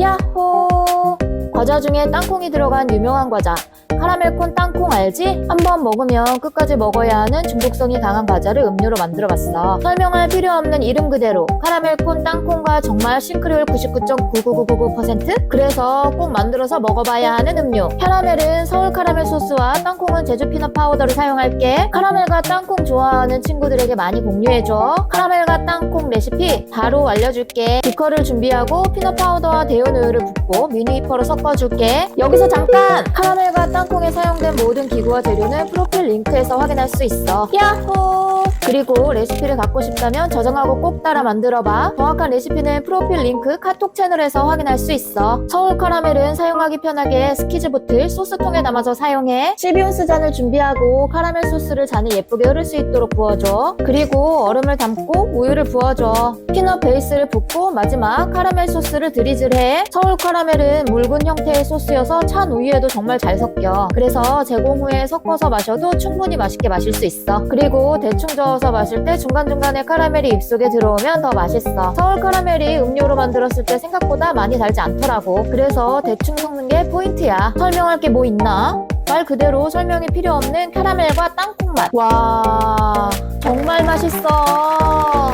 야호! 과자 중에 땅콩이 들어간 유명한 과자. 카라멜콘 땅콩 알지? 한번 먹으면 끝까지 먹어야 하는 중독성이 강한 과자를 음료로 만들어봤어. 설명할 필요 없는 이름 그대로 카라멜콘 땅콩과 정말 싱크로율 99.99999%? 그래서 꼭 만들어서 먹어봐야 하는 음료. 캐러멜은 서울 카라멜 소스와 땅콩은 제주 피넛 파우더를 사용할게. 카라멜과 땅콩 좋아하는 친구들에게 많이 공유해줘. 카라멜 과 땅콩 레시피 바로 알려줄게. 비커를 준비하고 피넛 파우더와 데운 우유를 붓고 미니 히퍼로 섞어줄게. 여기서 잠깐! 카라멜과 땅콩에 사용된 모든 기구와 재료는 프로필 링크에서 확인할 수 있어. 야호! 그리고 레시피를 갖고 싶다면 저장하고 꼭 따라 만들어봐. 정확한 레시피는 프로필 링크 카톡 채널에서 확인할 수 있어. 서울 카라멜은 사용하기 편하게 스키즈 보틀 소스통에 담아서 사용해. 12온스 잔을 준비하고 카라멜 소스를 잔에 예쁘게 흐를 수 있도록 부어줘. 그리고 얼음을 담고 우유를 부어줘. 피넛 베이스를 붓고 마지막 카라멜 소스를 드리즐해. 서울 카라멜은 묽은 형태의 소스여서 찬 우유에도 정말 잘 섞여. 그래서 제공 후에 섞어서 마셔도 충분히 맛있게 마실 수 있어. 그리고 대충 저 어서 마실 때 중간중간에 카라멜이 입속에 들어오면 더 맛있어. 서울 카라멜이 음료로 만들었을 때 생각보다 많이 달지 않더라고. 그래서 대충 섞는 게 포인트야. 설명할 게 뭐 있나? 말 그대로 설명이 필요 없는 카라멜과 땅콩 맛. 와, 정말 맛있어.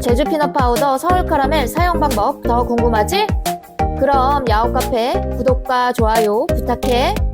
제주 피넛 파우더 서울 카라멜 사용 방법 더 궁금하지? 그럼 야옥카페 구독과 좋아요 부탁해.